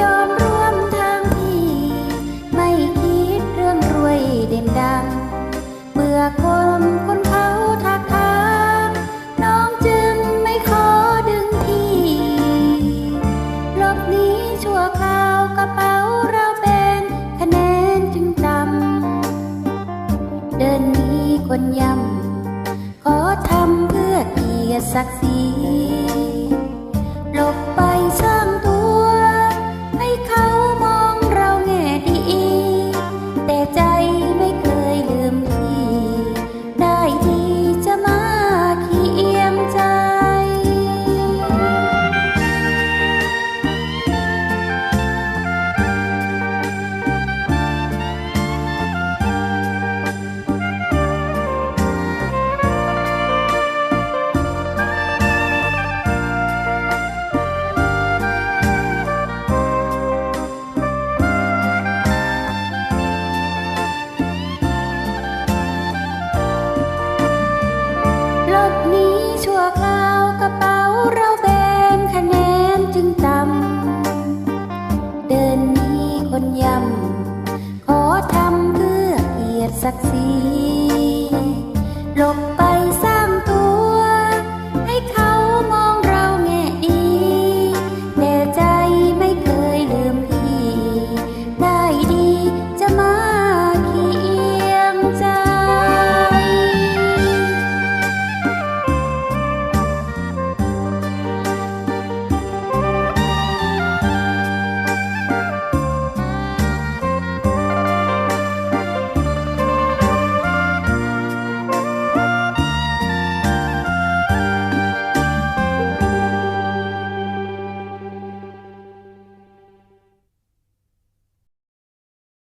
ยอมร่วมทางพี่ ไม่คิดเรื่องรวยเด่นดัง เมื่อคนคนเขาทักทามน้องจึงไม่ขอดึงพี่หลบหนี้ชั่วคราวกระเป๋าเราเป็นคะแนนจึงต่ำเดินหนี้คนย่ำขอทำเพื่อเกียรติศักดิ์ศรี หล หนีชั่วคราวกระเป๋าเราแบนคะแนนจึงต่ำเดินหนี้คนยำขอทำเพื่อเกียรติศักดิ์ศรีหลบไป